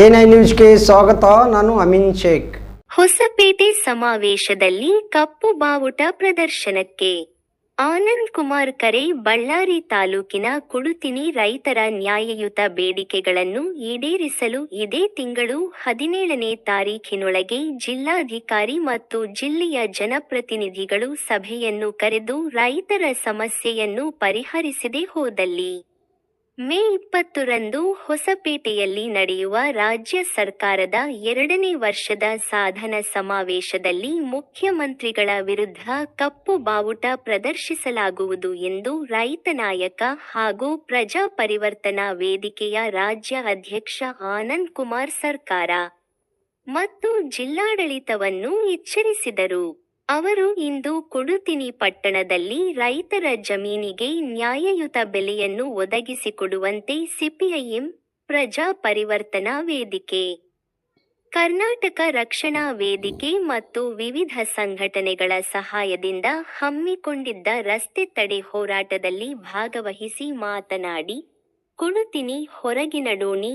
NI ನ್ಯೂಸ್ಗೆ ಸ್ವಾಗತ, ನಾನು ಅಮಿನ್ ಶೇಖ್. ಹೊಸಪೇಟೆ ಸಮಾವೇಶದಲ್ಲಿ ಕಪ್ಪು ಬಾವುಟ ಪ್ರದರ್ಶನಕ್ಕೆ ಆನಂದ್ ಕುಮಾರ್ ಕರೆ, ಬಳ್ಳಾರಿ ತಾಲೂಕಿನ ಕುಡುತಿನಿ ರೈತರ ನ್ಯಾಯಯುತ ಬೇಡಿಕೆಗಳನ್ನು ಈಡೇರಿಸಲು ಇದೇ ತಿಂಗಳು ಹದಿನೇಳನೇ ತಾರೀಖಿನೊಳಗೆ ಜಿಲ್ಲಾಧಿಕಾರಿ ಮತ್ತು ಜಿಲ್ಲೆಯ ಜನಪ್ರತಿನಿಧಿಗಳು ಸಭೆಯನ್ನು ಕರೆದು ರೈತರ ಸಮಸ್ಯೆಯನ್ನು ಪರಿಹರಿಸದೆ ಹೋದಲ್ಲಿ. ಮೇ ಇಪ್ಪತ್ತರಂದು ಹೊಸಪೇಟೆಯಲ್ಲಿ ನಡೆಯುವ ರಾಜ್ಯ ಸರ್ಕಾರದ ಎರಡನೇ ವರ್ಷದ ಸಾಧನ ಸಮಾವೇಶದಲ್ಲಿ ಮುಖ್ಯಮಂತ್ರಿಗಳ ವಿರುದ್ಧ ಕಪ್ಪು ಬಾವುಟ ಪ್ರದರ್ಶಿಸಲಾಗುವುದು ಎಂದು ರೈತ ನಾಯಕ ಹಾಗೂ ಪ್ರಜಾ ಪರಿವರ್ತನಾ ವೇದಿಕೆಯ ರಾಜ್ಯ ಅಧ್ಯಕ್ಷ ಆನಂದ್ ಕುಮಾರ್ ಸರ್ಕಾರ ಮತ್ತು ಜಿಲ್ಲಾಡಳಿತವನ್ನು ಎಚ್ಚರಿಸಿದರು. ಅವರು ಇಂದು ಕುಡುತಿನಿ ಪಟ್ಟಣದಲ್ಲಿ ರೈತರ ಜಮೀನಿಗೆ ನ್ಯಾಯಯುತ ಬೆಲೆಯನ್ನು ಒದಗಿಸಿಕೊಡುವಂತೆ ಸಿಪಿಐಎಂ ಪ್ರಜಾ ಪರಿವರ್ತನಾ ವೇದಿಕೆ. ಕರ್ನಾಟಕ ರಕ್ಷಣಾ ವೇದಿಕೆ ಮತ್ತು ವಿವಿಧ ಸಂಘಟನೆಗಳ ಸಹಾಯದಿಂದ ಹಮ್ಮಿಕೊಂಡಿದ್ದ ರಸ್ತೆ ತಡೆ ಹೋರಾಟದಲ್ಲಿ ಭಾಗವಹಿಸಿ ಮಾತನಾಡಿ, ಕುಡುತಿನಿ ಹೊರಗಿನಡೋಣಿ,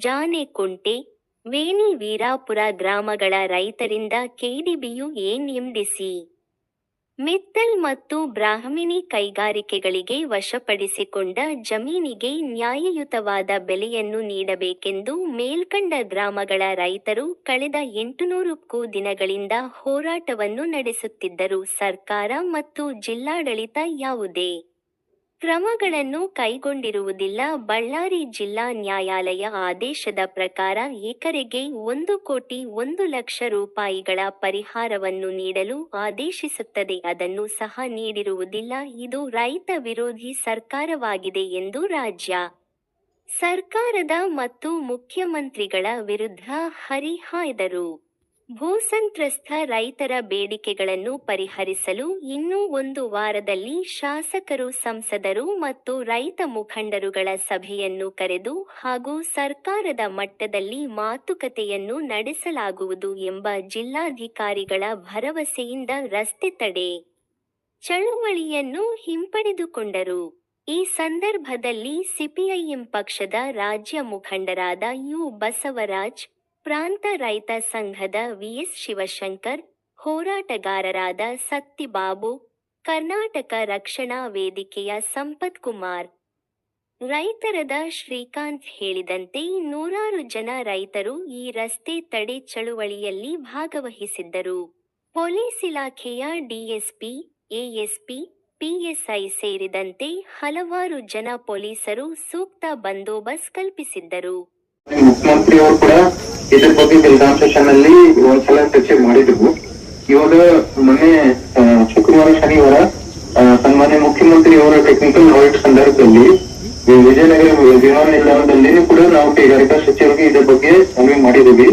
ಜಾನೆಕುಂಟೆ ವೇಣಿ ವೀರಾಪುರ ಗ್ರಾಮಗಳ ರೈತರಿಂದ ಕೆಡಿಬಿಯು ಎನ್ಎಂಡಿಸಿ ಮಿತ್ತಲ್ ಮತ್ತು ಬ್ರಾಹ್ಮಿಣಿ ಕೈಗಾರಿಕೆಗಳಿಗೆ ವಶಪಡಿಸಿಕೊಂಡ ಜಮೀನಿಗೆ ನ್ಯಾಯಯುತವಾದ ಬೆಲೆಯನ್ನು ನೀಡಬೇಕೆಂದು ಮೇಲ್ಕಂಡ ಗ್ರಾಮಗಳ ರೈತರು ಕಳೆದ ಎಂಟುನೂರಕ್ಕೂ ದಿನಗಳಿಂದ ಹೋರಾಟವನ್ನು ನಡೆಸುತ್ತಿದ್ದರು ಸರ್ಕಾರ ಮತ್ತು ಜಿಲ್ಲಾಡಳಿತ ಯಾವುದೇ ಕ್ರಮಗಳನ್ನು ಕೈಗೊಂಡಿರುವುದಿಲ್ಲ. ಬಳ್ಳಾರಿ ಜಿಲ್ಲಾ ನ್ಯಾಯಾಲಯ ಆದೇಶದ ಪ್ರಕಾರ ಎಕರೆಗೆ ಒಂದು ಕೋಟಿ ಒಂದು ಲಕ್ಷ ರೂಪಾಯಿಗಳ ಪರಿಹಾರವನ್ನು ನೀಡಲು ಆದೇಶಿಸುತ್ತದೆ. ಅದನ್ನು ಸಹ ನೀಡಿರುವುದಿಲ್ಲ. ಇದು ರೈತ ವಿರೋಧಿ ಸರ್ಕಾರವಾಗಿದೆ ಎಂದು ರಾಜ್ಯ ಸರ್ಕಾರದ ಮತ್ತು ಮುಖ್ಯಮಂತ್ರಿಗಳ ವಿರುದ್ಧ ಹರಿಹಾಯ್ದರು. ಭೂಸಂತ್ರಸ್ತ ರೈತರ ಬೇಡಿಕೆಗಳನ್ನು ಪರಿಹರಿಸಲು ಇನ್ನೂ ಒಂದು ವಾರದಲ್ಲಿ ಶಾಸಕರು, ಸಂಸದರು ಮತ್ತು ರೈತ ಮುಖಂಡರುಗಳ ಸಭೆಯನ್ನು ಕರೆದು ಹಾಗೂ ಸರ್ಕಾರದ ಮಟ್ಟದಲ್ಲಿ ಮಾತುಕತೆಯನ್ನು ನಡೆಸಲಾಗುವುದು ಎಂಬ ಜಿಲ್ಲಾಧಿಕಾರಿಗಳ ಭರವಸೆಯಿಂದ ರಸ್ತೆ ತಡೆ ಚಳುವಳಿಯನ್ನು ಹಿಂಪಡೆದುಕೊಂಡರು. ಈ ಸಂದರ್ಭದಲ್ಲಿ ಸಿಪಿಐಎಂ ಪಕ್ಷದ ರಾಜ್ಯ ಮುಖಂಡರಾದ ಯು ಬಸವರಾಜ್ ಪ್ರಾಂತ ರೈತ ಸಂಘದ ವಿಎಸ್ ಶಿವಶಂಕರ್, ಹೋರಾಟಗಾರರಾದ ಸತ್ತಿಬಾಬು ಕರ್ನಾಟಕ ರಕ್ಷಣಾ ವೇದಿಕೆಯ ಸಂಪತ್ ಕುಮಾರ್. ರೈತರದ ಶ್ರೀಕಾಂತ್ ಹೇಳಿದಂತೆ ನೂರಾರು ಜನ ರೈತರು ಈ ರಸ್ತೆ ತಡೆ ಚಳುವಳಿಯಲ್ಲಿ ಭಾಗವಹಿಸಿದ್ದರು. ಪೊಲೀಸ್ ಇಲಾಖೆಯ ಡಿಎಸ್ಪಿ, ಎಎಸ್ಪಿ, ಪಿಎಸ್ಐ ಸೇರಿದಂತೆ ಹಲವಾರು ಜನ ಪೊಲೀಸರು ಸೂಕ್ತ ಬಂದೋಬಸ್ತ್ ಕಲ್ಪಿಸಿದ್ದರು. ಮುಖ್ಯಮಂತ್ರಿ ಅವರು ಕೂಡ ಇದ್ರ ಬಗ್ಗೆ ಬೆಳಗಾಂ ಸೆಷನ್ ಅಲ್ಲಿ ಒಂದ್ಸಲ ಚರ್ಚೆ ಮಾಡಿದ್ರು. ಇವಾಗ ಮೊನ್ನೆ ಶುಕ್ರವಾರ ಶನಿವಾರ ಸನ್ಮಾನ್ಯ ಮುಖ್ಯಮಂತ್ರಿ ಅವರ ಟೆಕ್ನಿಕಲ್ ಆಡಿಟ್ ಸಂದರ್ಭದಲ್ಲಿ ವಿಜಯನಗರ ವಿಮಾನ ನಿಲ್ದಾಣದಲ್ಲಿ ಕೂಡ ನಾವು ಕೈಗಾರಿಕಾ ಸಚಿವರಿಗೆ ಇದ್ರ ಬಗ್ಗೆ ಮನವಿ ಮಾಡಿದೀವಿ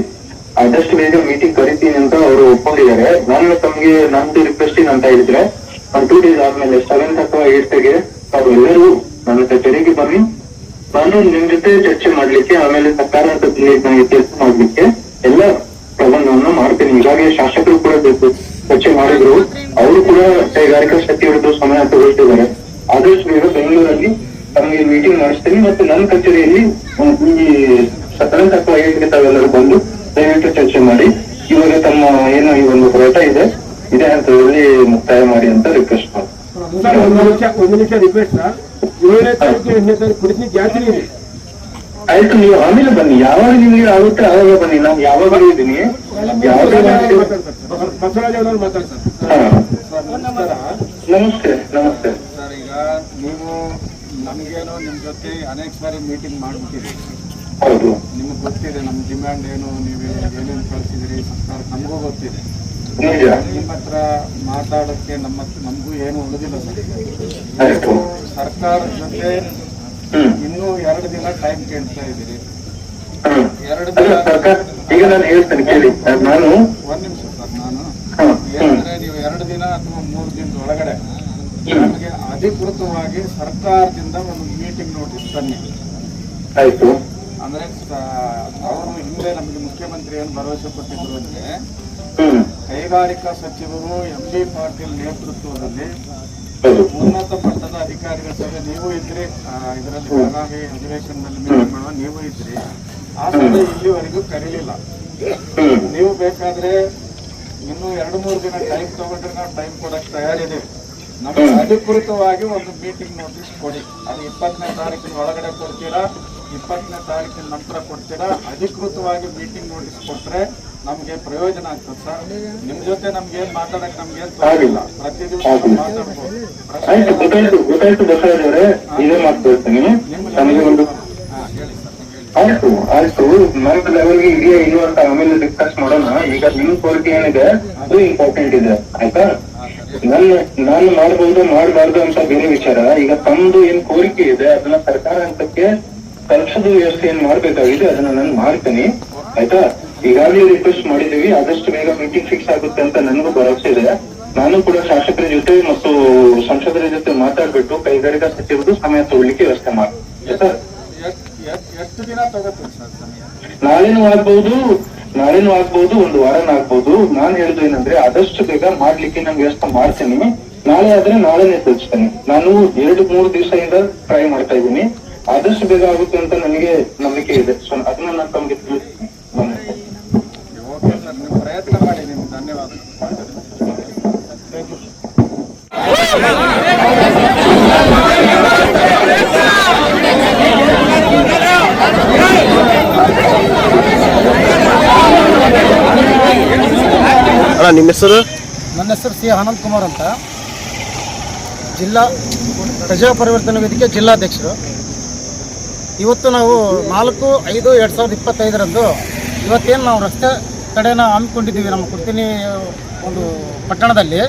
ಆದಷ್ಟು ಬೇಗ ಮೀಟಿಂಗ್ ಕರಿತೀನಿ ಅಂತ ಅವರು ಒಪ್ಕೊಂಡಿದ್ದಾರೆ. ನಾನು ತಮ್ಗೆ ನಂದು ರಿಕ್ವೆಸ್ಟ್ ಅಂತ ಹೇಳಿದ್ರೆ ಟೂ ಡೇಸ್ ಆದ್ಮೇಲೆ ಸೆವೆಂತ್ ಅಥವಾ ಏಟ್ಗೆ ತಾವು ಎಲ್ಲರೂ ನನ್ನ ಕಚೇರಿಗೆ ಬನ್ನಿ. ನಾನು ನಿಮ್ ಜೊತೆ ಚರ್ಚೆ ಮಾಡ್ಲಿಕ್ಕೆ, ಆಮೇಲೆ ಸರ್ಕಾರ ನನಗೆ ಕೆಲಸ ಮಾಡ್ಲಿಕ್ಕೆ ಎಲ್ಲ ಪ್ರಬಂಧವನ್ನು ಮಾಡ್ತೀನಿ. ಈಗಾಗಲೇ ಶಾಸಕರು ಕೂಡ ಚರ್ಚೆ ಮಾಡಿದ್ರು. ಅವರು ಕೂಡ ಕೈಗಾರಿಕಾ ಸಚಿವರದ್ದು ಸಮಯ ತಗೊಳ್ತಿದ್ದಾರೆ. ಆದಷ್ಟು ಬೇಗ ಬೆಂಗಳೂರಲ್ಲಿ ತಮಗೆ ಮೀಟಿಂಗ್ ಮಾಡಿಸ್ತೀನಿ. ಮತ್ತೆ ನನ್ನ ಕಚೇರಿಯಲ್ಲಿ ಈ ಏಟ್ಗೆ ತಾವೆಲ್ಲರೂ ಬಂದು ದಯವಿಟ್ಟು ಚರ್ಚೆ ಮಾಡಿ. ಇವಾಗ ತಮ್ಮ ಏನು ಈ ಒಂದು ಹೋರಾಟ ಇದೆ. ಇದೇ ಹಂತದಲ್ಲಿ ಮುಕ್ತಾಯ ಮಾಡಿ ಅಂತ ರಿಕ್ವೆಸ್ಟ್ ಮಾಡಿ ಒಂದು ನಿಮಿಷ ರಿಕ್ವೆಸ್ಟ್ ಸರ್. ಏಳನೇ ತಾರೀಕು ಎಂಟನೇ ತಾರೀಕು ಕುಡಿಸಿ ಜಾತ್ರೆ ಇದೆ. ಆಯ್ತು ನೀವು ಆಮೇಲೆ ಬನ್ನಿ. ಯಾವಾಗ ನಿಮಗೆ ಆಗುತ್ತೆ ಆವಾಗ ಬನ್ನಿ. ನಾನು ಯಾವಾಗ ಇದ್ದೀನಿ ಬಸವರಾಜ್ ಅವರು ಮಾತಾಡ್ತಾರೆ. ಹಾ. ಸರ್ ನಮಸ್ಕಾರ. ನಮಸ್ತೆ ನಮಸ್ತೆ. ಸರ್ ಈಗ ನೀವು ನಮಗೇನೋ ನಿಮ್ಮ ಜೊತೆ ಅನೇಕ ಸಾರಿ ಮೀಟಿಂಗ್ ಮಾಡ್ಬಿಟ್ಟಿರಿ ಹೌದು. ನಿಮ್ಗೆ ಗೊತ್ತಿದೆ ನಮ್ಮ ಡಿಮ್ಯಾಂಡ್ ಏನು ನೀವು ಏನೇನು ಕಳಿಸಿದಿರಿ ಸರ್ಕಾರ ನಮಗೂ ಗೊತ್ತಿದೆ. ಹತ್ರ ಮಾತಾಡೋಕ್ಕೆ ನಮ್ಮ ನಮಗೂ ಏನು ಉಳಿದಿಲ್ಲ ಸರ್. ಸರ್ಕಾರದ ಜೊತೆ ಇನ್ನೂ ಎರಡು ದಿನ ಟೈಮ್ ಕೇಳ್ತಾ ಇದ್ದೀರಿ. ಎರಡು ದಿನ ಈಗ ನಾನು ಹೇಳ್ತೇನೆ ಕೇಳಿ. ನಾನು ಒಂದ್ ನಿಮಿಷ ಸರ್ ನಾನು. ಏನಂದ್ರೆ ನೀವು ಎರಡು ದಿನ ಅಥವಾ ಮೂರು ದಿನದ ಒಳಗಡೆ ನಮಗೆ ಅಧಿಕೃತವಾಗಿ ಸರ್ಕಾರದಿಂದ ಒಂದು ಮೀಟಿಂಗ್ ನೋಟಿಸ್ ಆಯ್ತು. ಅಂದ್ರೆ ಅವರು ಹಿಂದೆ ನಮಗೆ ಮುಖ್ಯಮಂತ್ರಿ ಏನು ಭರವಸೆ ಕೊಟ್ಟಿದ್ರು ಅಂದ್ರೆ ಕೈಗಾರಿಕಾ ಸಚಿವರು ಎಂ ಬಿ ಪಾಟೀಲ್ ನೇತೃತ್ವದಲ್ಲಿ ಉನ್ನತ ಮಟ್ಟದ ಅಧಿಕಾರಿಗಳ ಸಭೆ. ನೀವು ಇದ್ರಿ ಇದರಲ್ಲಿ ಬೆಳಗಾವಿ ಅಧಿವೇಶನದಲ್ಲಿ ಮೀಟಿಂಗ್ ಮಾಡುವ ನೀವು ಇದ್ರಿ. ಆ ಸಭೆ ಇಲ್ಲಿವರೆಗೂ ಕರೀಲಿಲ್ಲ. ನೀವು ಬೇಕಾದ್ರೆ ಇನ್ನು ಎರಡು ಮೂರು ದಿನ ಟೈಮ್ ತಗೊಂಡ್ರೆ ನಾವು ಟೈಮ್ ಕೊಡಕ್ ತಯಾರಿದ್ದೀವಿ. ನಮಗೆ ಅಧಿಕೃತವಾಗಿ ಒಂದು ಮೀಟಿಂಗ್ ನೋಟಿಸ್ ಕೊಡಿ. ಅದು ಇಪ್ಪತ್ತನೇ ತಾರೀಕಿನ ಒಳಗಡೆ ಕೊಡ್ತೀರಾ? ಇಪ್ಪತ್ತನೇ ತಾರೀಕಿನ ನಂತರ ಕೊಡ್ತೀರಾ? ಅಧಿಕೃತವಾಗಿ ಮೀಟಿಂಗ್ ನೋಟಿಸ್ ಕೊಟ್ರೆ ನಮ್ಗೆ ಪ್ರಯೋಜನ ಆಗ್ತದೆ ಸರ್. ನಿಮ್ ಜೊತೆ ನಮ್ಗೆ ಏನ್ ಮಾತಾಡಕ್ ನಮ್ಗೆ ಏನ್ ಇಲ್ಲ. ಪ್ರತಿ ದಿವಸ ಮಾತಾಡ್ಬೋದು. ಆಯ್ತು ಆಯ್ತು ನನ್ನ ಲೆವೆಲ್ಗೆ ಇದೆಯಾ ಇಲ್ವಾ ಅಂತ ಆಮೇಲೆ ಡಿಸ್ಕಸ್ ಮಾಡೋಣ. ಈಗ ನಿಮ್ ಕೋರಿಕೆ ಏನಿದೆ ಅದು ಇಂಪಾರ್ಟೆಂಟ್ ಇದೆ. ಆಯ್ತಾ? ನನ್ನ ನಾನು ಮಾಡಬಹುದು ಮಾಡಬಾರ್ದು ಅಂತ ಬೇರೆ ವಿಚಾರ. ಈಗ ತಮ್ದು ಏನ್ ಕೋರಿಕೆ ಇದೆ ಅದನ್ನ ಸರ್ಕಾರ ಹಂತಕ್ಕೆ ತಲುಪಿಸೋದು ವ್ಯವಸ್ಥೆ ಏನ್ ಮಾಡ್ಬೇಕಾಗಿದೆ ಅದನ್ನ ನಾನು ಮಾಡ್ತೀನಿ. ಆಯ್ತಾ? ಈಗಾಗಲೇ ರಿಕ್ವೆಸ್ಟ್ ಮಾಡಿದೀವಿ ಆದಷ್ಟು ಬೇಗ ಮೀಟಿಂಗ್ ಫಿಕ್ಸ್ ಆಗುತ್ತೆ ಅಂತ ನನಗೂ ಭರವಸೆ ಇದೆ. ನಾನು ಕೂಡ ಶಾಸಕರ ಜೊತೆ ಮತ್ತು ಸಂಸದರ ಜೊತೆ ಮಾತಾಡ್ಬಿಟ್ಟು ಕೈಗಾರಿಕಾ ಸಚಿವರು ಸಮಯ ತಗೊಳ್ಳಿಕ್ಕೆ ವ್ಯವಸ್ಥೆ ಸಮಯ? ನಾಳೆನೂ ಆಗ್ಬಹುದು ನಾಳೆನೂ ಆಗ್ಬಹುದು ಒಂದು ವಾರನೂ ಆಗ್ಬಹುದು ನಾನ್ ಹೇಳುದು ಏನಂದ್ರೆ, ಆದಷ್ಟು ಬೇಗ ಮಾಡ್ಲಿಕ್ಕೆ ನಾನು ವ್ಯವಸ್ಥೆ ಮಾಡ್ತೀನಿ. ನಾಳೆ ಆದ್ರೆ ನಾಳೆನೆ ತೋರಿಸ್ತೇನೆ. ನಾನು ಎರಡು, ಮೂರು ದಿವಸದಿಂದ ಟ್ರೈ ಮಾಡ್ತಾ ಇದ್ದೀನಿ. ಆದಷ್ಟು ಬೇಗ ಆಗುತ್ತೆ ಅಂತ ನನಗೆ ನಂಬಿಕೆ ಇದೆ ಸೊ ಅದನ್ನ ನಾನು ತಮಗೆ ತಿಳಿಸ್ತೀನಿ ನಮಸ್ತೆ. ಓಕೆ ಸರ್ ನೀವು ಪ್ರಯತ್ನ ಮಾಡಿ ನಿಮ್ಗೆ ಧನ್ಯವಾದ ಅಣ್ಣ ನಿಮ್ಮ ಹೆಸರು? ನನ್ನ ಹೆಸರು ಸಿ ಆನಂದ್ ಕುಮಾರ್ ಅಂತ. ಜಿಲ್ಲಾ ಪ್ರಜಾ ಪರಿವರ್ತನೆ ವೇದಿಕೆ ಜಿಲ್ಲಾಧ್ಯಕ್ಷರು. ಇವತ್ತು ನಾವು ನಾಲ್ಕು, ಐದು, ಎರಡು ಸಾವಿರದ ಇಪ್ಪತ್ತೈದರಂದು ಇವತ್ತೇನು ನಾವು ರಸ್ತೆ ಕಡೆನ ಹಮ್ಮಿಕೊಂಡಿದ್ದೀವಿ ನಮ್ಮ ಕುರ್ತಿನಿ ಒಂದು ಪಟ್ಟಣದಲ್ಲಿ.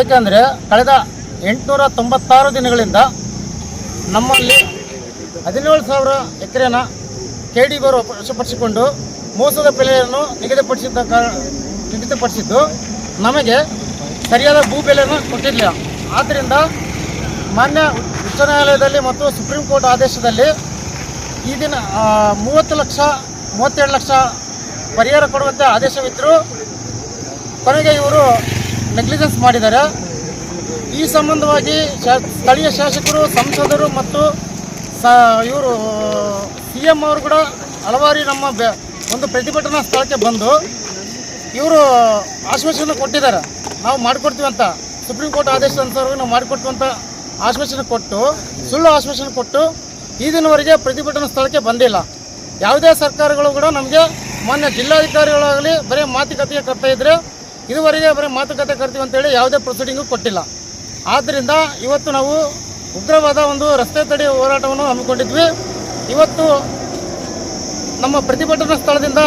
ಏಕೆಂದರೆ ಕಳೆದ ಎಂಟುನೂರ ತೊಂಬತ್ತಾರು ದಿನಗಳಿಂದ ನಮ್ಮಲ್ಲಿ ಹದಿನೇಳು ಸಾವಿರ ಎಕರೆನ ಕೆ ಡಿ ಬರು ವಶಪಡಿಸಿಕೊಂಡು ಮೋಸದ ಬೆಲೆಯನ್ನು ನಿಗದಿಪಡಿಸಿದ್ದ ಕಾರಣ ನಿಗದಿಪಡಿಸಿದ್ದು ನಮಗೆ ಸರಿಯಾದ ಭೂ ಬೆಲೆಯನ್ನು ಕೊಟ್ಟಿರಲಿಲ್ಲ. ಆದ್ದರಿಂದ ಮಾನ್ಯ ಉಚ್ಚ ನ್ಯಾಯಾಲಯದಲ್ಲಿ ಮತ್ತು ಸುಪ್ರೀಂ ಕೋರ್ಟ್ ಆದೇಶದಲ್ಲಿ ಈ ದಿನ ಮೂವತ್ತು ಲಕ್ಷ, ಮೂವತ್ತೆರಡು ಲಕ್ಷ ಪರಿಹಾರ ಕೊಡುವಂತೆ ಆದೇಶವಿದ್ದರೂ ಕೊನೆಗೆ ಇವರು ನೆಗ್ಲಿಜೆನ್ಸ್ ಮಾಡಿದ್ದಾರೆ. ಈ ಸಂಬಂಧವಾಗಿ ಸ್ಥಳೀಯ ಶಾಸಕರು, ಸಂಸದರು ಮತ್ತು ಸ, ಇವರು, ಸಿ ಎಂ ಅವರು ಕೂಡ ಹಲವಾರು ನಮ್ಮ ಒಂದು ಪ್ರತಿಭಟನಾ ಸ್ಥಳಕ್ಕೆ ಬಂದು ಇವರು ಆಶ್ವಾಸನೆ ಕೊಟ್ಟಿದ್ದಾರೆ. ನಾವು ಮಾಡಿಕೊಡ್ತೀವಿ ಅಂತ. ಸುಪ್ರೀಂ ಕೋರ್ಟ್ ಆದೇಶ ಅನುಸಾರ ನಾವು ಮಾಡಿಕೊಟ್ಟುವಂಥ ಆಶ್ವಾಸನ ಕೊಟ್ಟು, ಸುಳ್ಳು ಆಶ್ವಾಸನೆ ಕೊಟ್ಟು ಈ ದಿನವರೆಗೆ ಪ್ರತಿಭಟನಾ ಸ್ಥಳಕ್ಕೆ ಬಂದಿಲ್ಲ. ಯಾವುದೇ ಸರ್ಕಾರಗಳು ಕೂಡ ನಮಗೆ ಮಾನ್ಯ ಜಿಲ್ಲಾಧಿಕಾರಿಗಳಾಗಲಿ ಬರೀ ಮಾತುಕತೆಗೆ ಕರ್ತಾ ಇದ್ರೆ ಇದುವರೆಗೆ ಬರೀ ಮಾತುಕತೆ ಕರ್ತೀವಿ ಅಂತೇಳಿ ಯಾವುದೇ ಪ್ರೊಸೀಡಿಂಗು ಕೊಟ್ಟಿಲ್ಲ. ಆದ್ದರಿಂದ ಇವತ್ತು ನಾವು ಉಗ್ರವಾದ ಒಂದು ರಸ್ತೆ ತಡೆ ಹೋರಾಟವನ್ನು ಹಮ್ಮಿಕೊಂಡಿದ್ವಿ. ಇವತ್ತು ನಮ್ಮ ಪ್ರತಿಭಟನಾ ಸ್ಥಳದಿಂದ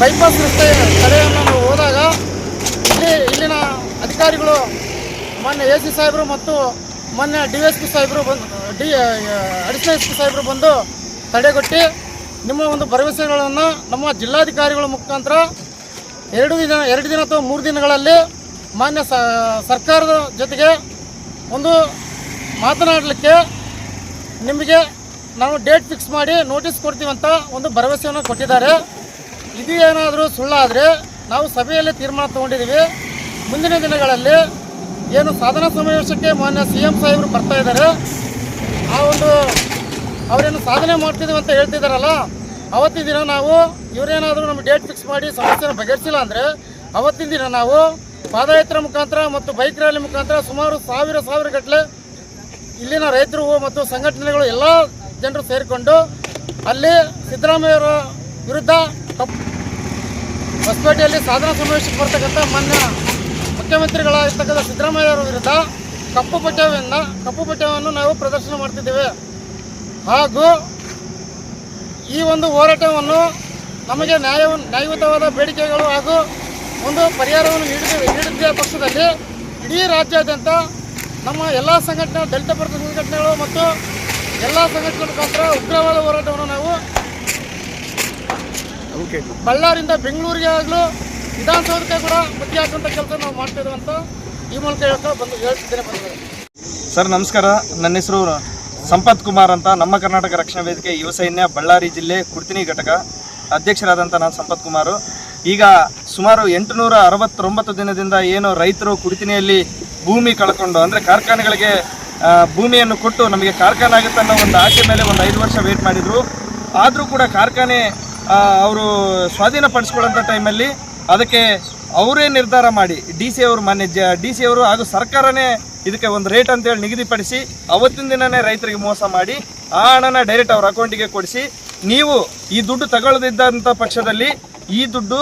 ಬೈಪಾಸ್ ರಸ್ತೆ ತಡೆಯನ್ನು ನಾವು ಹೋದಾಗ ಇಲ್ಲಿ ಇಲ್ಲಿನ ಅಧಿಕಾರಿಗಳು ಮೊನ್ನೆ ಎ ಸಿ ಸಾಹೇಬರು ಮತ್ತು ಮೊನ್ನೆ ಡಿ ಎಸ್ ಪಿ ಸಾಹೇಬರು ಬಂದು, ಡಿ ಅಡಿಷನಲ್ ಎಸ್ ಪಿ ಸಾಹೇಬರು ಬಂದು ತಡೆಗಟ್ಟಿ ನಿಮ್ಮ ಒಂದು ಭರವಸೆಗಳನ್ನು ನಮ್ಮ ಜಿಲ್ಲಾಧಿಕಾರಿಗಳ ಮುಖಾಂತರ ಎರಡು ದಿನ ಎರಡು ದಿನ ಅಥವಾ ಮೂರು ದಿನಗಳಲ್ಲಿ ಮಾನ್ಯ ಸರ್ಕಾರದ ಜೊತೆಗೆ ಒಂದು ಮಾತನಾಡಲಿಕ್ಕೆ ನಿಮಗೆ ನಾವು ಡೇಟ್ ಫಿಕ್ಸ್ ಮಾಡಿ ನೋಟಿಸ್ ಕೊಡ್ತೀವಂತ ಒಂದು ಭರವಸೆಯನ್ನು ಕೊಟ್ಟಿದ್ದಾರೆ. ಇದು ಏನಾದರೂ ಸುಳ್ಳಾದರೆ ನಾವು ಸಭೆಯಲ್ಲಿ ತೀರ್ಮಾನ ತಗೊಂಡಿದ್ದೀವಿ. ಮುಂದಿನ ದಿನಗಳಲ್ಲಿ ಏನು ಸಾಧನಾ ಸಮಾವೇಶಕ್ಕೆ ಮಾನ್ಯ ಸಿ ಎಂ ಸಾಹೇಬರು ಬರ್ತಾ ಇದ್ದಾರೆ. ಆ ಒಂದು ಅವರೇನು ಸಾಧನೆ ಮಾಡ್ತಿದ್ದೀವಿ ಅಂತ ಹೇಳ್ತಿದ್ದಾರಲ್ಲ, ಅವತ್ತಿನ ದಿನ ನಾವು ಇವರೇನಾದರೂ ನಮ್ಮ ಡೇಟ್ ಫಿಕ್ಸ್ ಮಾಡಿ ಸಮಸ್ಯೆನ ಬಗೆಹರಿಸಿಲ್ಲ ಅಂದರೆ ಅವತ್ತಿನ ದಿನ ನಾವು ಪಾದಯಾತ್ರೆ ಮುಖಾಂತರ ಮತ್ತು ಬೈಕ್ ರ್ಯಾಲಿ ಮುಖಾಂತರ ಸುಮಾರು ಸಾವಿರ ಸಾವಿರ ಗಟ್ಟಲೆ ಇಲ್ಲಿನ ರೈತರು ಮತ್ತು ಸಂಘಟನೆಗಳು ಎಲ್ಲ ಜನರು ಸೇರಿಕೊಂಡು ಅಲ್ಲಿ ಸಿದ್ದರಾಮಯ್ಯವರ ವಿರುದ್ಧ ಕಪ್ ಹೊಸಪೇಟೆಯಲ್ಲಿ ಸಾಧನಾ ಸಮಾವೇಶಕ್ಕೆ ಬರ್ತಕ್ಕಂಥ ಮಾನ್ಯ ಮುಖ್ಯಮಂತ್ರಿಗಳಾಗಿರ್ತಕ್ಕಂಥ ಸಿದ್ದರಾಮಯ್ಯವರ ವಿರುದ್ಧ ಕಪ್ಪು ಪಠ್ಯವನ್ನು ಕಪ್ಪು ಪಠ್ಯವನ್ನು ನಾವು ಪ್ರದರ್ಶನ ಮಾಡ್ತಿದ್ದೇವೆ. ಹಾಗೂ ಈ ಒಂದು ಹೋರಾಟವನ್ನು ನಮಗೆ ನ್ಯಾಯ ನ್ಯಾಯಯುತವಾದ ಬೇಡಿಕೆಗಳು ಹಾಗೂ ಒಂದು ಪರಿಹಾರವನ್ನು ನೀಡಿದ ನೀಡಿದ್ದ ಪಕ್ಷದಲ್ಲಿ ಇಡೀ ರಾಜ್ಯಾದ್ಯಂತ ನಮ್ಮ ಎಲ್ಲ ಸಂಘಟನೆ ದಲಿತ ಪರ ಸಂಘಟನೆಗಳು ಮತ್ತು ಎಲ್ಲ ಸಂಘಟನೆಗಳ ಮುಖಾಂತರ ಉಗ್ರವಾದ ಹೋರಾಟವನ್ನು ನಾವು ಬಳ್ಳಾರಿಯಿಂದ ಬೆಂಗಳೂರಿಗೆ ಆಗಲೂ ವಿಧಾನಸೌಧಕ್ಕೆ ಕೂಡ ಬುದ್ಧಿ ಹಾಕುವಂಥ ಕೆಲಸ ನಾವು ಮಾಡ್ತಿದ್ದೇವೆ ಅಂತ ಈ ಮೂಲಕ ಹೇಳ್ತಾ ಬಂದು ಹೇಳ್ತಿದ್ದೇನೆ ಬಂದಿದ್ದಾರೆ ಸರ್ ನಮಸ್ಕಾರ. ನನ್ನ ಹೆಸರು ಸಂಪತ್ ಕುಮಾರ್ ಅಂತ. ನಮ್ಮ ಕರ್ನಾಟಕ ರಕ್ಷಣಾ ವೇದಿಕೆ ಯುವ ಸೈನ್ಯ ಬಳ್ಳಾರಿ ಜಿಲ್ಲೆ ಕುಡ್ತಿನಿ ಘಟಕ ಅಧ್ಯಕ್ಷರಾದಂಥ ನಾನು ಸಂಪತ್ ಕುಮಾರು. ಈಗ ಸುಮಾರು ಎಂಟುನೂರ ಅರವತ್ತೊಂಬತ್ತು ದಿನದಿಂದ ಏನು ರೈತರು ಕುಡಿತಿನಿಯಲ್ಲಿ ಭೂಮಿ ಕಳ್ಕೊಂಡು ಅಂದರೆ ಕಾರ್ಖಾನೆಗಳಿಗೆ ಭೂಮಿಯನ್ನು ಕೊಟ್ಟು ನಮಗೆ ಕಾರ್ಖಾನೆ ಆಗುತ್ತೆ ಅನ್ನೋ ಒಂದು ಆಸೆ ಮೇಲೆ ಒಂದು ಐದು ವರ್ಷ ವೇಟ್ ಮಾಡಿದರು. ಆದರೂ ಕೂಡ ಕಾರ್ಖಾನೆ ಅವರು ಸ್ವಾಧೀನಪಡಿಸ್ಕೊಳ್ಳೋಂಥ ಟೈಮಲ್ಲಿ ಅದಕ್ಕೆ ಅವರೇ ನಿರ್ಧಾರ ಮಾಡಿ. ಡಿ ಸಿ ಅವರು ಮಾನ್ಯ ಜ ಡಿ ಸಿ ಅವರು ಹಾಗೂ ಸರ್ಕಾರನೇ ಇದಕ್ಕೆ ಒಂದು ರೇಟ್ ಅಂತೇಳಿ ನಿಗದಿಪಡಿಸಿ ಅವತ್ತಿನ ದಿನನೇ ರೈತರಿಗೆ ಮೋಸ ಮಾಡಿ ಆ ಹಣನ ಡೈರೆಕ್ಟ್ ಅವ್ರ ಅಕೌಂಟಿಗೆ ಕೊಡಿಸಿ ನೀವು ಈ ದುಡ್ಡು ತಗೊಳ್ಳದಿದ್ದಂಥ ಪಕ್ಷದಲ್ಲಿ ಈ ದುಡ್ಡು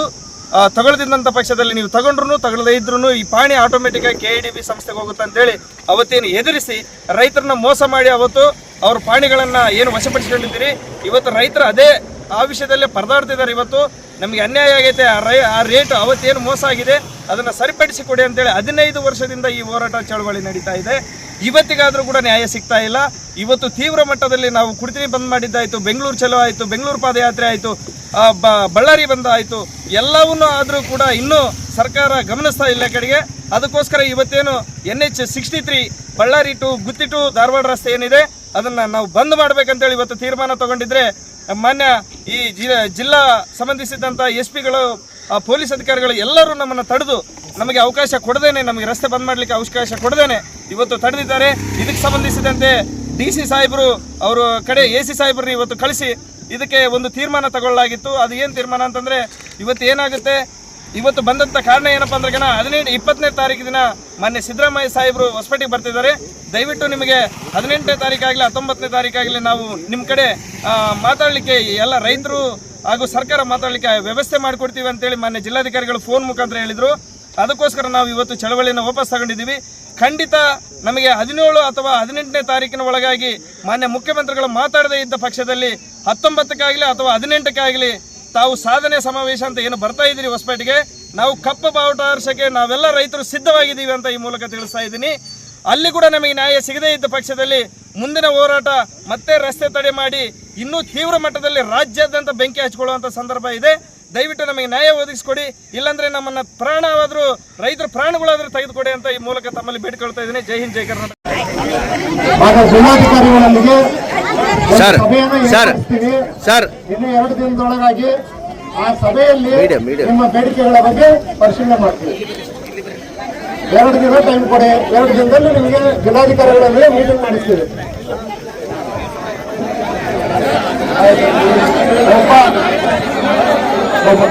ತಗೊಳ್ದಿದ್ದಂಥ ಪಕ್ಷದಲ್ಲಿ ನೀವು ತಗೊಂಡ್ರು ತಗೊಳ್ಳದೇ ಇದ್ರೂ ಈ ಪಾಣಿ automatic K K D B ಸಂಸ್ಥೆಗೆ ಹೋಗುತ್ತೆ ಅಂತೇಳಿ ಅವತ್ತೇನು ಎದುರಿಸಿ ರೈತರನ್ನ ಮೋಸ ಮಾಡಿ ಅವತ್ತು ಅವ್ರ ಪಾಣಿಗಳನ್ನು ಏನು ವಶಪಡಿಸ್ಕೊಂಡಿದ್ದೀರಿ? ಇವತ್ತು ರೈತರು ಅದೇ ಆ ವಿಷಯದಲ್ಲೇ ಪರದಾಡ್ತಿದ್ದಾರೆ. ಇವತ್ತು ನಮಗೆ ಅನ್ಯಾಯ ಆಗೈತೆ. ಆ ರೈ ಆ ರೇಟ್ ಅವತ್ತೇನು ಮೋಸ ಆಗಿದೆ, ಅದನ್ನು ಸರಿಪಡಿಸಿ ಕೊಡಿ ಅಂತೇಳಿ ಹದಿನೈದು ವರ್ಷದಿಂದ ಈ ಹೋರಾಟ ಚಳವಳಿ ನಡೀತಾ ಇದೆ. ಇವತ್ತಿಗಾದರೂ ಕೂಡ ನ್ಯಾಯ ಸಿಗ್ತಾ ಇಲ್ಲ. ಇವತ್ತು ತೀವ್ರ ಮಟ್ಟದಲ್ಲಿ ನಾವು ಕುಡಿತೀನಿ ಬಂದ್ ಮಾಡಿದ್ದಾಯಿತು. ಬೆಂಗಳೂರು ಚಲೋ ಆಯಿತು, ಬೆಂಗಳೂರು ಪಾದಯಾತ್ರೆ ಆಯಿತು ಬಳ್ಳಾರಿ ಬಂದ ಆಯಿತು. ಎಲ್ಲವನ್ನೂ ಆದರೂ ಕೂಡ ಇನ್ನೂ ಸರ್ಕಾರ ಗಮನಿಸ್ತಾ ಇಲ್ಲ ಕಡೆಗೆ. ಅದಕ್ಕೋಸ್ಕರ ಇವತ್ತೇನು N H sixty three Bellary to Gooty to Dharwad ರಸ್ತೆ ಏನಿದೆ, ಅದನ್ನು ನಾವು ಬಂದ್ ಮಾಡಬೇಕಂತೇಳಿ ಇವತ್ತು ತೀರ್ಮಾನ ತಗೊಂಡಿದ್ರೆ ಮಾನ್ಯ ಈ ಜಿಲ್ಲಾ ಸಂಬಂಧಿಸಿದಂಥ ಎಸ್ ಪಿಗಳು ಪೊಲೀಸ್ ಅಧಿಕಾರಿಗಳು ಎಲ್ಲರೂ ನಮ್ಮನ್ನು ತಡೆದು ನಮಗೆ ಅವಕಾಶ ಕೊಡದೇನೆ, ನಮಗೆ ರಸ್ತೆ ಬಂದ್ ಮಾಡಲಿಕ್ಕೆ ಅವಕಾಶ ಕೊಡದೇನೆ ಇವತ್ತು ತಡೆದಿದ್ದಾರೆ. ಇದಕ್ಕೆ ಸಂಬಂಧಿಸಿದಂತೆ ಡಿ ಸಿ ಸಾಹೇಬರು ಅವರು ಕಡೆ ಎ ಸಿ ಸಾಹೇಬರನ್ನ ಇವತ್ತು ಕಳಿಸಿ ಇದಕ್ಕೆ ಒಂದು ತೀರ್ಮಾನ ತಗೊಳ್ಳಲಾಗಿತ್ತು. ಅದು ಏನು ತೀರ್ಮಾನ ಅಂತಂದರೆ ಇವತ್ತು ಏನಾಗುತ್ತೆ? ಇವತ್ತು ಬಂದಂತ ಕಾರಣ ಏನಪ್ಪ ಅಂದ್ರೆ ಗಣ, ಹದಿನೆಂಟು, ಇಪ್ಪತ್ತನೇ ತಾರೀಕು ದಿನ ಮಾನ್ಯ ಸಿದ್ದರಾಮಯ್ಯ ಸಾಹೇಬರು ಹೊಸಪೇಟೆಗೆ ಬರ್ತಿದ್ದಾರೆ. ದಯವಿಟ್ಟು ನಿಮಗೆ ಹದಿನೆಂಟನೇ ತಾರೀಕಾಗಲಿ ಹತ್ತೊಂಬತ್ತನೇ ತಾರೀಕಾಗಲಿ ನಾವು ನಿಮ್ಮ ಕಡೆ ಮಾತಾಡಲಿಕ್ಕೆ ಎಲ್ಲ ರೈತರು ಹಾಗೂ ಸರ್ಕಾರ ಮಾತಾಡಲಿಕ್ಕೆ ವ್ಯವಸ್ಥೆ ಮಾಡಿಕೊಡ್ತೀವಿ ಅಂತೇಳಿ ಮಾನ್ಯ ಜಿಲ್ಲಾಧಿಕಾರಿಗಳು ಫೋನ್ ಮುಖಾಂತರ ಹೇಳಿದರು. ಅದಕ್ಕೋಸ್ಕರ ನಾವು ಇವತ್ತು ಚಳವಳಿಯನ್ನು ವಾಪಸ್ ತಗೊಂಡಿದ್ದೀವಿ. ಖಂಡಿತ ನಮಗೆ ಹದಿನೇಳು ಅಥವಾ ಹದಿನೆಂಟನೇ ತಾರೀಕಿನ ಒಳಗಾಗಿ ಮಾನ್ಯ ಮುಖ್ಯಮಂತ್ರಿಗಳು ಮಾತಾಡದೇ ಇದ್ದ ಪಕ್ಷದಲ್ಲಿ ಹತ್ತೊಂಬತ್ತಕ್ಕಾಗಲಿ ಅಥವಾ ಹದಿನೆಂಟಕ್ಕಾಗಲಿ ತಾವು ಸಾಧನೆ ಸಮಾವೇಶ ಅಂತ ಏನು ಬರ್ತಾ ಇದ್ದೀರಿ ಹೊಸಪೇಟೆಗೆ? ನಾವು ಕಪ್ಪ ಬಾವುಟ ಹರ್ಷಕ್ಕೆ ನಾವೆಲ್ಲ ರೈತರು ಸಿದ್ಧವಾಗಿದ್ದೀವಿ ಅಂತ ಈ ಮೂಲಕ ತಿಳಿಸ್ತಾ ಇದ್ದೀನಿ. ಅಲ್ಲಿ ಕೂಡ ನಮಗೆ ನ್ಯಾಯ ಸಿಗದೇ ಇದ್ದ ಪಕ್ಷದಲ್ಲಿ ಮುಂದಿನ ಹೋರಾಟ ಮತ್ತೆ ರಸ್ತೆ ತಡೆ ಮಾಡಿ ಇನ್ನೂ ತೀವ್ರ ಮಟ್ಟದಲ್ಲಿ ರಾಜ್ಯಾದ್ಯಂತ ಬೆಂಕಿ ಹಚ್ಕೊಳ್ಳುವಂಥ ಸಂದರ್ಭ ಇದೆ. ದಯವಿಟ್ಟು ನಮಗೆ ನ್ಯಾಯ ಒದಗಿಸ್ಕೊಡಿ. ಇಲ್ಲಾಂದರೆ ನಮ್ಮನ್ನ ಪ್ರಾಣವಾದರೂ ರೈತರ ಪ್ರಾಣಗಳಾದರೂ ತೆಗೆದುಕೊಡಿ ಅಂತ ಈ ಮೂಲಕ ತಮ್ಮಲ್ಲಿ ಬೇಡಿಕೊಳ್ತಾ ಇದ್ದೀನಿ. ಜೈ ಹಿಂದ್, ಜೈ ಕರ್ನಾಟಕ. ಸರ್, ಸಭೆಯನ್ನು ಸರ್, ಏರ್ಪಡಿಸ್ತೀವಿ. ಸರ್ ಇನ್ನು ಎರಡು ದಿನದೊಳಗಾಗಿ ಆ ಸಭೆಯಲ್ಲಿ ನಿಮ್ಮ ಬೇಡಿಕೆಗಳ ಬಗ್ಗೆ ಪರಿಶೀಲನೆ ಮಾಡ್ತೀವಿ. ಎರಡು ದಿನ ಟೈಮ್ ಕೊಡಿ. ಎರಡು ದಿನದಲ್ಲಿ ನಿಮಗೆ ಜಿಲ್ಲಾಧಿಕಾರಿಗಳೊಂದಿಗೆ ಮೀಟಿಂಗ್ ಮಾಡಿಸ್ತೀವಿ ಒಬ್ಬ ಒಬ್ಬ-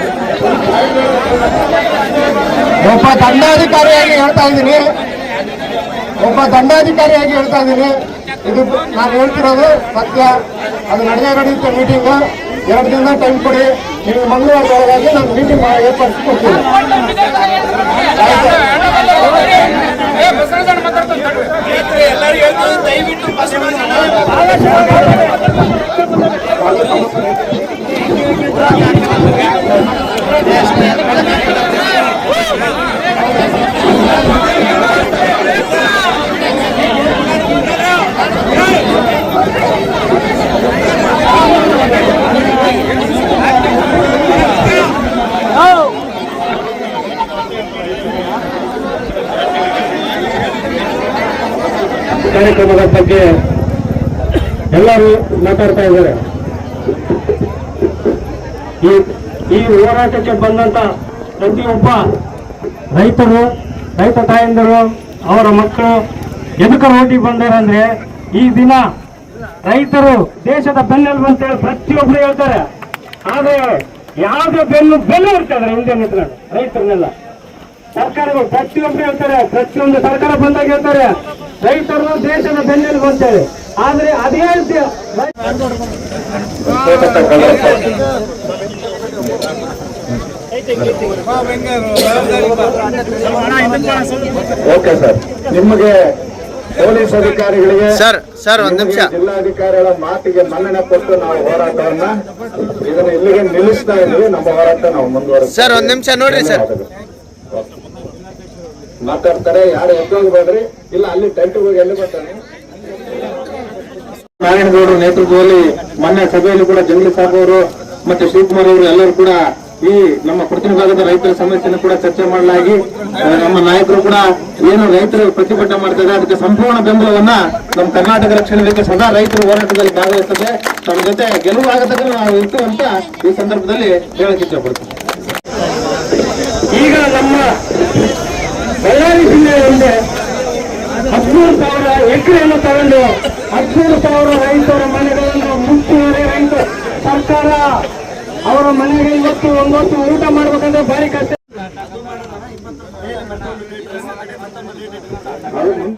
ಒಬ್ಬ ದಂಡಾಧಿಕಾರಿಯಾಗಿ ಹೇಳ್ತಾ ಇದ್ದೀನಿ. ಒಬ್ಬ ದಂಡಾಧಿಕಾರಿಯಾಗಿ ಹೇಳ್ತಾ ಇದ್ದೀನಿ. ಇದು ನಾನು ಹೇಳ್ತಿರೋದು ಸತ್ಯ. ಅದು ನಡೆದೇ ನಡೆಯುತ್ತೆ ಮೀಟಿಂಗ್ ಎರಡು ದಿನ ಟೈಮ್ ಕೊಡಿ. ನೀವು ಮಂಗಳವಾರದೊಳಗಾಗಿ ನಾನು ಮೀಟಿಂಗ್ ಏರ್ಪಡಿಸಿ ಕೊಡ್ತೀನಿ ಕಾರ್ಯಕ್ರಮದ ಬಗ್ಗೆ ಎಲ್ಲರೂ ಮಾತಾಡ್ತಾ ಇದ್ದಾರೆ. ಈ ಹೋರಾಟಕ್ಕೆ ಬಂದಂತ ಪ್ರತಿಯೊಬ್ಬ ರೈತರು, ರೈತ ತಾಯಂದಿರು, ಅವರ ಮಕ್ಕಳು ಎದಕ್ಕೆ ಹೋಗಿ ಬಂದಾರಂದ್ರೆ ಈ ದಿನ ರೈತರು ದೇಶದ ಬೆನ್ನೆಲುಬು ಅಂತೇಳಿ ಪ್ರತಿಯೊಬ್ರು ಹೇಳ್ತಾರೆ. ಆದ್ರೆ ಯಾವ್ದು ಬೆನ್ನು ಬೆನ್ನು ಇರ್ತಾರೆ ಹಿಂದೆ ರೈತರನ್ನೆಲ್ಲ. ಸರ್ಕಾರಗಳು ಪ್ರತಿಯೊಬ್ರು ಹೇಳ್ತಾರೆ, ಪ್ರತಿಯೊಂದು ಸರ್ಕಾರ ಬಂದಾಗ ಹೇಳ್ತಾರೆ ರೈತರು ದೇಶದ ಬೆನ್ನೆಲುಬು ಅಂತೇಳಿ. ಆದ್ರೆ ಅದೇ ಓಕೆ ಸರ್. ನಿಮಗೆ ಪೊಲೀಸ್ ಅಧಿಕಾರಿಗಳಿಗೆ ಸರ್ ಸರ್ ಒಂದು ನಿಮಿಷ. ಜಿಲ್ಲಾಧಿಕಾರಿಗಳ ಮಾತಿಗೆ ಮನ್ನಣೆ ಕೊಟ್ಟು ನಾವು ಹೋರಾಟವನ್ನ ಇದನ್ನ ಇಲ್ಲಿಗೆ ನಿಲ್ಲಿಸ್ತಾ ಇದ್ದೀವಿ. ನಮ್ಮ ಹೋರಾಟ ನಾವು ಮುಂದುವರೆಸ ಸರ್, ಒಂದ್ ನಿಮಿಷ ನೋಡ್ರಿ ಸರ್. ಮಾತಾಡ್ತಾರೆ, ಯಾರು ಎದ್ದೋಗ್ಬೇಡ್ರಿ ಇಲ್ಲ ಅಲ್ಲಿ ಟೆಂಟ್ ಹೋಗಿ ಎಲ್ಲಿ ಬರ್ತಾನೆ? ನಾರಾಯಣಗೌಡರ ನೇತೃತ್ವದಲ್ಲಿ ಮೊನ್ನೆ ಸಭೆಯಲ್ಲಿ ಕೂಡ ಜಂಗ್ಲಿ ಸಾಬ್ ಅವರು ಮತ್ತೆ ಶಿವಕುಮಾರ್ ಅವರು ಎಲ್ಲರೂ ಕೂಡ ಈ ನಮ್ಮ ಪ್ರತಿ ಭಾಗದ ರೈತರ ಸಮಸ್ಯೆಯನ್ನು ಕೂಡ ಚರ್ಚೆ ಮಾಡಲಾಗಿ ನಮ್ಮ ನಾಯಕರು ಕೂಡ ಏನು ರೈತರು ಪ್ರತಿಭಟನೆ ಮಾಡ್ತಾರೆ ಅದಕ್ಕೆ ಸಂಪೂರ್ಣ ಬೆಂಬಲವನ್ನ ನಮ್ಮ ಕರ್ನಾಟಕ ರಕ್ಷಣೆ ಬೇಕು ಸದಾ ರೈತರು ಹೋರಾಟದಲ್ಲಿ ಭಾಗವಹಿಸುತ್ತೆ ತಮ್ಮ ಜೊತೆ ಗೆಲುವು ಆಗತಕ್ಕ ನಾವು ಇರ್ತೀವಿ ಅಂತ ಈ ಸಂದರ್ಭದಲ್ಲಿ ಹೇಳಕ್ಕೆ ಇಷ್ಟಪಡ್ತೀವಿ ಈಗ ನಮ್ಮ ಬಳ್ಳಾರಿ ಜಿಲ್ಲೆಯಲ್ಲಿ ಹದಿಮೂರು ಸಾವಿರ ಎಕರೆಯನ್ನು ತಗೊಂಡು ಹದಿಮೂರು ಸಾವಿರ ರೈತರ ಮನೆಗಳನ್ನು ಮುಚ್ಚುವರೆ ರೈತ ಮನೆಗೆ ಇವತ್ತು ಒಂದೊತ್ತು ಊಟ ಮಾಡಬೇಕಂದ್ರೆ ಭಾರಿ ಕಷ್ಟ.